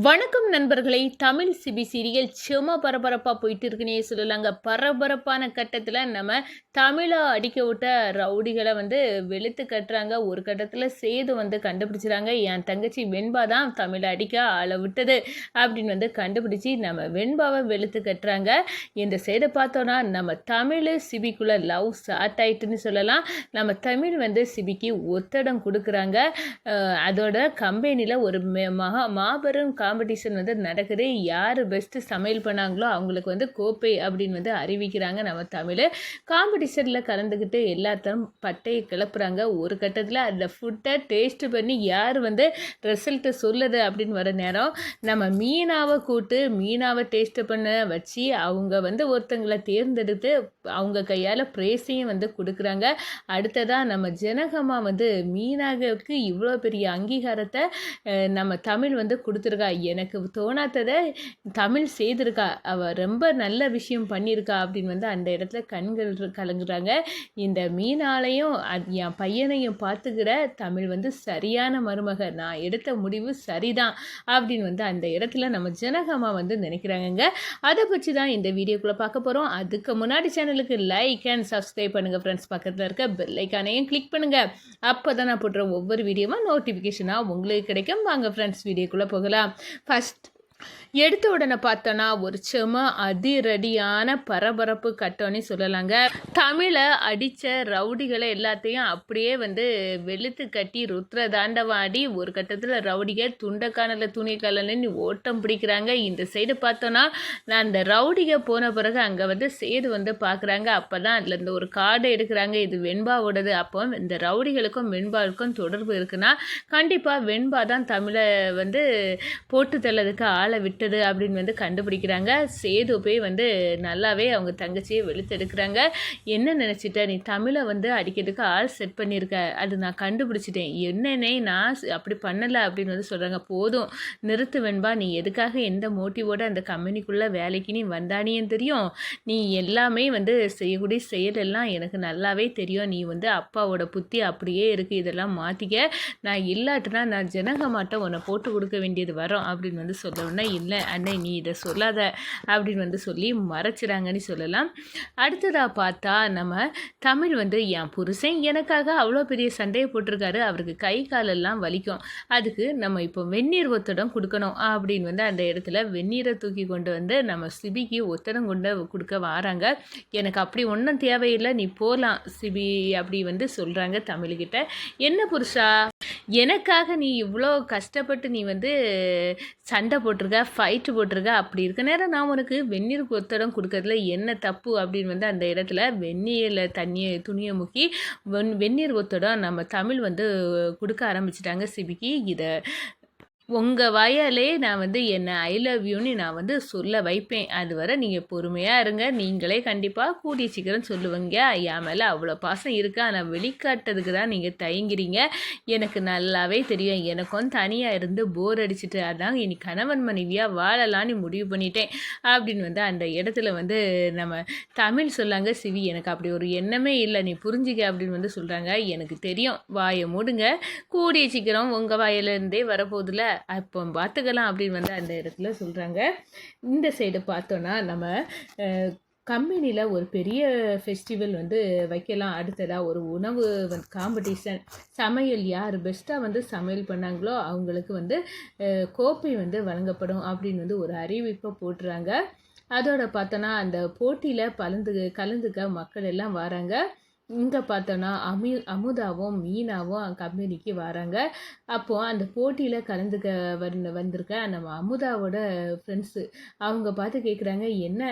வணக்கம் நண்பர்களை Tamil CP serial செம பரபரப்பாக போயிட்டு இருக்குன்னே சொல்லலாங்க. பரபரப்பான கட்டத்தில் நம்ம தமிழை அடிக்க விட்ட ரவுடிகளை வந்து வெளுத்து கட்டுறாங்க. ஒரு கட்டத்தில் சேது வந்து கண்டுபிடிச்சிறாங்க. என் தங்கச்சி வெண்பா தான் தமிழை அடிக்க ஆளை விட்டது அப்படின்னு வந்து கண்டுபிடிச்சி நம்ம வெண்பாவை வெளுத்து கட்டுறாங்க. இந்த சேதை பார்த்தோன்னா நம்ம தமிழ் சிபிக்குள்ளே லவ் ஸ்டார்ட் ஆயிட்டுன்னு சொல்லலாம். நம்ம தமிழ் வந்து சிபிக்கு ஒத்தடம் கொடுக்குறாங்க. அதோட கம்பெனியில் ஒரு மெ- மகா மாபெரும் காம்படிஷன் வந்து நடக்குது. யார் பெஸ்ட்டு சமையல் பண்ணாங்களோ அவங்களுக்கு வந்து கோப்பை அப்படின்னு வந்து அறிவிக்கிறாங்க நம்ம தமிழ் காம்படிஷனில் கலந்துக்கிட்டு எல்லாத்தையும் பட்டையை கிளப்புறாங்க. ஒரு கட்டத்தில் அந்த ஃபுட்டை டேஸ்ட் பண்ணி யார் வந்து ரிசல்ட்டை சொல்லுது அப்படின்னு வர நேரம் நம்ம மீனாவை கூட்டு மீனாவை டேஸ்ட்டு பண்ண வச்சு அவங்க வந்து ஒருத்தங்களை தேர்ந்தெடுத்து அவங்க கையால் ப்ரேஸையும் வந்து கொடுக்குறாங்க. அடுத்ததாக நம்ம ஜனகமாக வந்து மீனாவுக்கு இவ்வளோ பெரிய அங்கீகாரத்தை நம்ம தமிழ் வந்து கொடுத்துருக்கா. எனக்கு தோணாததை தமிழ் செய்திருக்கா. அவள் ரொம்ப நல்ல விஷயம் பண்ணியிருக்கா அப்படின்னு வந்து அந்த இடத்துல கண்கள் கலங்குறாங்க. இந்த மீனாலையும் அது என் பையனையும் பார்த்துக்கிற தமிழ் வந்து சரியான மருமக. நான் எடுத்த முடிவு சரிதான் அப்படின்னு வந்து அந்த இடத்துல நம்ம ஜனகமா வந்து நினைக்கிறாங்கங்க. அதை பற்றி தான் இந்த வீடியோக்குள்ளே பார்க்க போகிறோம் அதுக்கு முன்னாடி சேனலுக்கு லைக் அண்ட் சப்ஸ்கிரைப் பண்ணுங்கள் ஃப்ரெண்ட்ஸ் பக்கத்தில் இருக்க பெல்லைக்கானையும் கிளிக் பண்ணுங்கள் அப்போ தான் நான் போடுற ஒவ்வொரு வீடியோவும் நோட்டிஃபிகேஷனாக உங்களுக்கு கிடைக்கும். வாங்க ஃப்ரெண்ட்ஸ் வீடியோக்குள்ளே போகலாம். ഫസ്റ്റ് எடுத்த உடனே பார்த்தோன்னா ஒரு செம அதிரடியான பரபரப்பு கட்டோன்னு சொல்லலாங்க. தமிழை அடித்த ரவுடிகளை எல்லாத்தையும் அப்படியே வந்து வெளுத்து கட்டி ருத்ர தாண்டவாடி ஒரு கட்டத்தில் ரவுடிகள் துண்டக்கானல துணி ஓட்டம் பிடிக்கிறாங்க. இந்த சைடு பார்த்தோன்னா நான் அந்த ரவுடிக போன பிறகு அங்கே வந்து சேது வந்து பார்க்குறாங்க அப்போ தான் அதில் இந்த ஒரு கார்டு எடுக்கிறாங்க. இது வெண்பாவோடது. அப்போ இந்த ரவுடிகளுக்கும் வெண்பாவுக்கும் தொடர்பு இருக்குன்னா கண்டிப்பாக வெண்பா தான் தமிழை வந்து போட்டு தள்ளதுக்கு ஆளை விட்டது அப்படின்னு வந்து கண்டுபிடிக்கிறாங்க. சேது போய் வந்து நல்லாவே அவங்க தங்கச்சியை வெளுத்தெடுக்கிறாங்க. என்ன நினச்சிட்ட? நீ தமிழை வந்து அடிக்கிறதுக்கு ஆள் செட் பண்ணியிருக்க. அது நான் கண்டுபிடிச்சிட்டேன். என்னன்னே நான் அப்படி பண்ணலை அப்படின்னு வந்து சொல்கிறாங்க போதும். நிறுத்து வெண்பா. நீ எதுக்காக எந்த மோட்டிவோட அந்த கம்பெனிக்குள்ளே வேலைக்கு நீ வந்தானியும் தெரியும். நீ எல்லாமே வந்து செய்யக்கூடிய செயலெல்லாம் எனக்கு நல்லாவே தெரியும். நீ வந்து அப்பாவோட புத்தி அப்படியே இருக்குது இதெல்லாம் மாற்றிக்க நான் இல்லாட்டினா நான் ஜனகமாட்ட உன்னை போட்டு கொடுக்க வேண்டியது வரும் அப்படின்னு வந்து சொல்லணும்னா இல்லை இல்லை அண்ணே நீ இதை சொல்லாத அப்படின்னு வந்து சொல்லி மறைச்சிடாங்கன்னு சொல்லலாம். அடுத்ததாக பார்த்தா நம்ம தமிழ் வந்து என் புருஷன் எனக்காக அவ்வளோ பெரிய சண்டையை போட்டிருக்காரு. அவருக்கு கை காலெல்லாம் வலிக்கும். அதுக்கு நம்ம இப்போ வெந்நீர் ஒத்தடம் கொடுக்கணும். அப்படின்னு வந்து அந்த இடத்துல வெந்நீரை தூக்கி கொண்டு வந்து நம்ம சிபிக்கு ஒத்தடம் கொண்டு கொடுக்க வராங்க. எனக்கு அப்படி ஒன்றும் தேவையில்லை. நீ போகலாம் சிபி அப்படி வந்து சொல்கிறாங்க தமிழ்கிட்ட. என்ன புருஷா? எனக்காக நீ இவ்வளோ கஷ்டப்பட்டு நீ வந்து சண்டை போட்டிருக்க. ஃபைட்டு போட்டிருக்க அப்படி இருக்க நேரம் நான் உனக்கு வெந்நீர் கொத்தடம் கொடுக்கறதுல என்ன தப்பு அப்படின்னு வந்து அந்த இடத்துல வெந்நீரில் தண்ணியை துணியை முக்கி வெண் வெந்நீர் கொத்தடம் நம்ம தமிழ் வந்து கொடுக்க ஆரம்பிச்சிட்டாங்க சிபிக்கு. இதை உங்கள் வாயாலே நான் வந்து என்னை ஐ லவ் யூன்னு நான் வந்து சொல்ல வைப்பேன். அது வரை நீங்கள் பொறுமையாக இருங்க. நீங்களே கண்டிப்பாக கூடிய சீக்கிரம் சொல்லுவீங்க. என் மேலே அவ்வளோ பாசம் இருக்கா. ஆனால் வெளிக்காட்டுறதுக்கு தான் நீங்கள் தயங்குறீங்க. எனக்கு நல்லாவே தெரியும். எனக்கும் தனியாக இருந்து போர் அடிச்சிட்டு அதான் இனி கணவன் மனைவியாக வாழலான்னு முடிவு பண்ணிட்டேன். அப்படின்னு வந்து அந்த இடத்துல வந்து நம்ம தமிழ் சொல்லாங்க சிவி. எனக்கு அப்படி ஒரு எண்ணமே இல்லை. நீ புரிஞ்சுக்க அப்படின்னு வந்து சொல்கிறாங்க எனக்கு தெரியும். வாயை மூடுங்க. கூடிய சீக்கிரம் உங்கள் வாயிலிருந்தே வரப்போதில்லை அப்போ பார்த்துக்கலாம் அப்படின்னு வந்து அந்த இடத்துல சொல்கிறாங்க இந்த சைடு பார்த்தோன்னா நம்ம கம்பெனியில் ஒரு பெரிய ஃபெஸ்டிவல் வந்து வைக்கலாம். அடுத்ததாக ஒரு உணவு வந்து காம்படிஷன் சமையல் யார் பெஸ்ட்டாக வந்து சமையல் பண்ணாங்களோ அவங்களுக்கு வந்து கோப்பை வந்து வழங்கப்படும் அப்படின்னு வந்து ஒரு அறிவிப்பை போட்டுறாங்க. அதோட பார்த்தோன்னா அந்த போட்டியில் பலந்து கலந்துக்க மக்கள் எல்லாம் வராங்க. இங்கே பார்த்தோன்னா அமி அமுதாவும் மீனாவும் கம்பெனிக்கு வராங்க. அப்போது அந்த போட்டியில் கலந்துக்க வந்து வந்திருக்க நம்ம அமுதாவோட ஃப்ரெண்ட்ஸு அவங்க பார்த்து கேட்குறாங்க என்ன?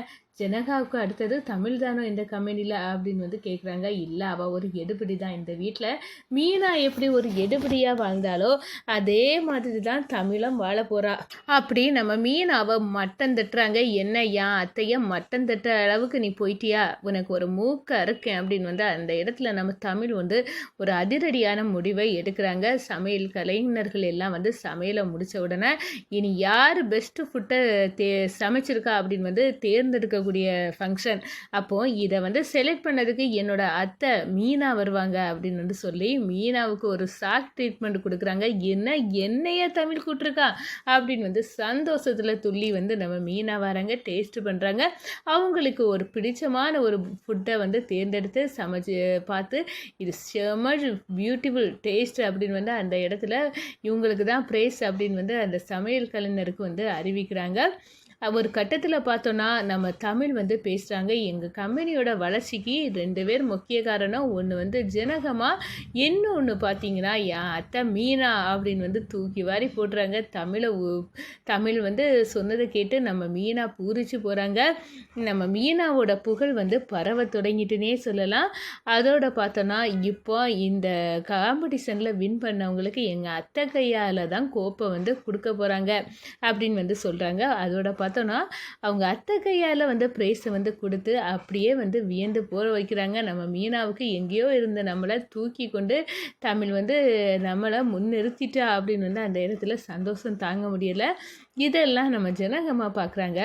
ஜனகாவுக்கு அடுத்தது தமிழ் தானோ இந்த கம்பெனியில் அப்படின்னு வந்து கேட்குறாங்க இல்லை அவள் ஒரு எடுபடி தான் இந்த வீட்டில் மீனா எப்படி ஒரு எடுபடியாக வாழ்ந்தாலோ அதே மாதிரி தான் தமிழும் வாழ போகிறா அப்படி நம்ம மீனாவை மட்டம் தட்டுறாங்க. என்ன ஏன் அத்தைய மட்டம் தட்டுற அளவுக்கு நீ போயிட்டியா? உனக்கு ஒரு மூக்க இருக்கேன் அப்படின்னு வந்து அந்த இடத்துல நம்ம தமிழ் வந்து ஒரு அதிரடியான முடிவை எடுக்கிறாங்க. சமையல் கலைஞர்கள் எல்லாம் வந்து சமையலை முடித்த உடனே இனி யார் பெஸ்ட்டு ஃபுட்டை தே சமைச்சிருக்கா அப்படின்னு வந்து தேர்ந்தெடுக்க நடக்கக்கூடிய ஃபங்க்ஷன் அப்போது இதை வந்து செலக்ட் பண்ணதுக்கு என்னோட அத்தை மீனா வருவாங்க அப்படின்னு வந்து சொல்லி மீனாவுக்கு ஒரு சாக் ட்ரீட்மெண்ட் கொடுக்குறாங்க. என்ன? என்னையே தமிழ் கூட்டிருக்கா அப்படின்னு வந்து சந்தோஷத்தில் துள்ளி வந்து நம்ம மீனா வராங்க டேஸ்ட் பண்ணுறாங்க அவங்களுக்கு ஒரு பிடிச்சமான ஒரு ஃபுட்டை வந்து தேர்ந்தெடுத்து சமைச்சு பார்த்து இது செம பியூட்டிஃபுல் டேஸ்ட் அப்படின்னு வந்து அந்த இடத்துல இவங்களுக்கு தான் ப்ரைஸ் அப்படின்னு வந்து அந்த சமையல் கலைஞருக்கு வந்து அறிவிக்கிறாங்க. ஒரு கட்டத்தில் பார்த்தோன்னா நம்ம தமிழ் வந்து பேசுகிறாங்க எங்கள் கம்பெனியோட வளர்ச்சிக்கு ரெண்டு பேர் முக்கிய காரணம். ஒன்று வந்து ஜனகமாக இன்னொன்று பார்த்தீங்கன்னா என் அத்தை மீனா அப்படின்னு வந்து தூக்கி வாரி போடுறாங்க. தமிழை தமிழ் வந்து சொன்னதை கேட்டு நம்ம மீனா பூரிச்சு போகிறாங்க நம்ம மீனாவோட புகழ் வந்து பரவ தொடங்கிட்டுனே சொல்லலாம். அதோட பார்த்தோன்னா இப்போ இந்த காம்படிஷனில் வின் பண்ணவங்களுக்கு எங்கள் அத்தை கையால் தான் கோப்பை வந்து கொடுக்க போகிறாங்க அப்படின்னு வந்து சொல்கிறாங்க அதோட பார்த்தோன்னா அவங்க அத்தை கையால் வந்து ப்ரைஸை வந்து கொடுத்து அப்படியே வந்து வியந்து போற வைக்கிறாங்க. நம்ம மீனாவுக்கு எங்கேயோ இருந்த நம்மளை தூக்கி கொண்டு தமிழ் வந்து நம்மளை முன்னிறுத்திட்டா அப்படின்னு வந்து அந்த இடத்துல சந்தோஷம் தாங்க முடியலை. இதெல்லாம் நம்ம ஜனகமாக பார்க்குறாங்க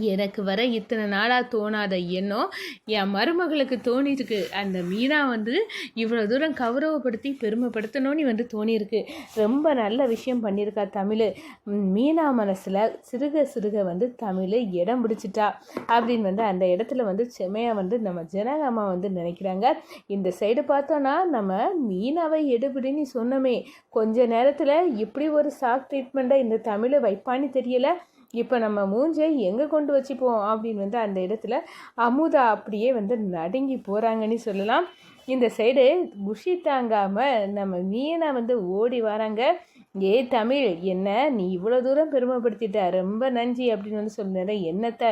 எனக்கு வர இத்தனை நாளாக தோணாத எண்ணம் என் மருமகளுக்கு தோணிருக்கு அந்த மீனா வந்து இவ்வளோ தூரம் கௌரவப்படுத்தி பெருமைப்படுத்தணும்னு வந்து தோணியிருக்கு. ரொம்ப நல்ல விஷயம் பண்ணியிருக்கா தமிழ். மீனா மனசில் சிறுக சிறுக வந்து தமிழ் இடம் பிடிச்சிட்டா அப்படின்னு வந்து அந்த இடத்துல வந்து செமையாக வந்து நம்ம ஜனகம்மா வந்து நினைக்கிறாங்க. இந்த சைடு பார்த்தோன்னா நம்ம மீனாவை எடுபிடின்னு சொன்னோமே. கொஞ்ச நேரத்தில் இப்படி ஒரு சாக் ட்ரீட்மெண்ட்டை இந்த தமிழை வைப்பான்னு தெரியலை. இப்போ நம்ம மூஞ்சை எங்கே கொண்டு வச்சுப்போம் அப்படின்னு வந்து அந்த இடத்துல அமுதா அப்படியே வந்து நடுங்கி போகிறாங்கன்னு சொல்லலாம். இந்த சைடு குஷி தாங்காமல் நம்ம மீனை வந்து ஓடி வராங்க. ஏ தமிழ் என்ன நீ இவ்வளோ தூரம் பெருமைப்படுத்திட்ட? ரொம்ப நன்றி அப்படின்னு வந்து சொன்னேன் என்னத்தை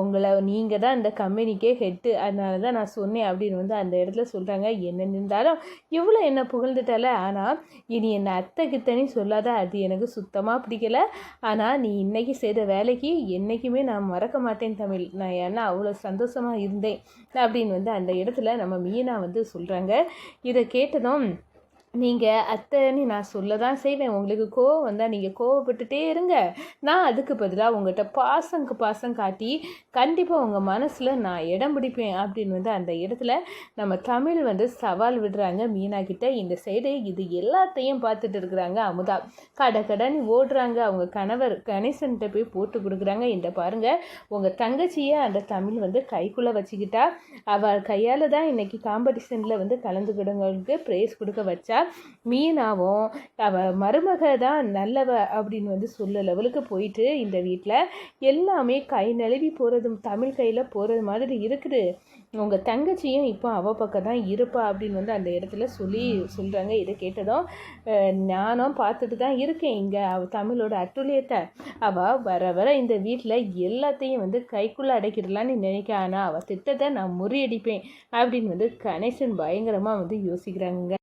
உங்களை நீங்கள் தான் இந்த கம்பெனிக்கே ஹெட்டு அதனால தான் நான் சொன்னேன் அப்படின்னு வந்து அந்த இடத்துல சொல்கிறாங்க என்ன நின்றாலும் இவ்வளோ என்ன புகழ்ந்துட்டால? ஆனால் இனி என்னை அத்தை கித்தனி சொல்லாத அது எனக்கு சுத்தமாக பிடிக்கல. ஆனால் நீ இன்றைக்கி செய்த வேலைக்கு என்றைக்குமே நான் மறக்க மாட்டேன் தமிழ். நான் ஏன்னா அவ்வளோ சந்தோஷமாக இருந்தேன். அப்படின்னு வந்து அந்த இடத்துல நம்ம மீனா வந்து சொல்கிறாங்க இதை கேட்டதும் நீங்கள் அத்தைன்னு நான் சொல்ல தான் செய்வேன். உங்களுக்கு கோவம் வந்தால் நீங்கள் கோவப்பட்டுட்டே இருங்க. நான் அதுக்கு பதிலாக உங்கள்கிட்ட பாசங்க பாசம் காட்டி கண்டிப்பாக உங்கள் மனசில் நான் இடம் பிடிப்பேன் அப்படின்னு வந்து அந்த இடத்துல நம்ம தமிழ் வந்து சவால் விடுறாங்க. மீனா கிட்ட இந்த சைடு இது எல்லாத்தையும் பார்த்துட்டு இருக்கிறாங்க அமுதா. கடை கடன் ஓடுறாங்க. அவங்க கணவர் கணேசன்கிட்ட போய் போட்டு கொடுக்குறாங்க. இந்த பாருங்கள் உங்கள் தங்கச்சியை அந்த தமிழ் வந்து கைக்குள்ளே வச்சுக்கிட்டா அவள் கையால் தான் இன்றைக்கி காம்படிஷனில் வந்து கலந்துக்கிடவங்களுக்கு ப்ரைஸ் கொடுக்க வச்சா மீனாவும் அவ மருமக தான் நல்லவ அப்படின்னு வந்து சொல்ல லெவலுக்கு போயிட்டு இந்த வீட்டில் எல்லாமே கை நழுவி போகிறதும் தமிழ் கையில் போகிறது மாதிரி இருக்குது. உங்கள் தங்கச்சியும் இப்போ அவள் பக்கம் தான் இருப்பா அப்படின்னு வந்து அந்த இடத்துல சொல்லி சொல்கிறாங்க இதை கேட்டதும் நானும் பார்த்துட்டு தான் இருக்கேன். இங்கே அவள் தமிழோட அட்டுழியத்தை. அவள் வர வர இந்த வீட்டில் எல்லாத்தையும் வந்து கைக்குள்ளே அடைக்கிடலான்னு நினைக்க ஆனால் அவள் திட்டத்தை நான் முறியடிப்பேன் அப்படின்னு வந்து கணேசன் பயங்கரமாக வந்து யோசிக்கிறாங்க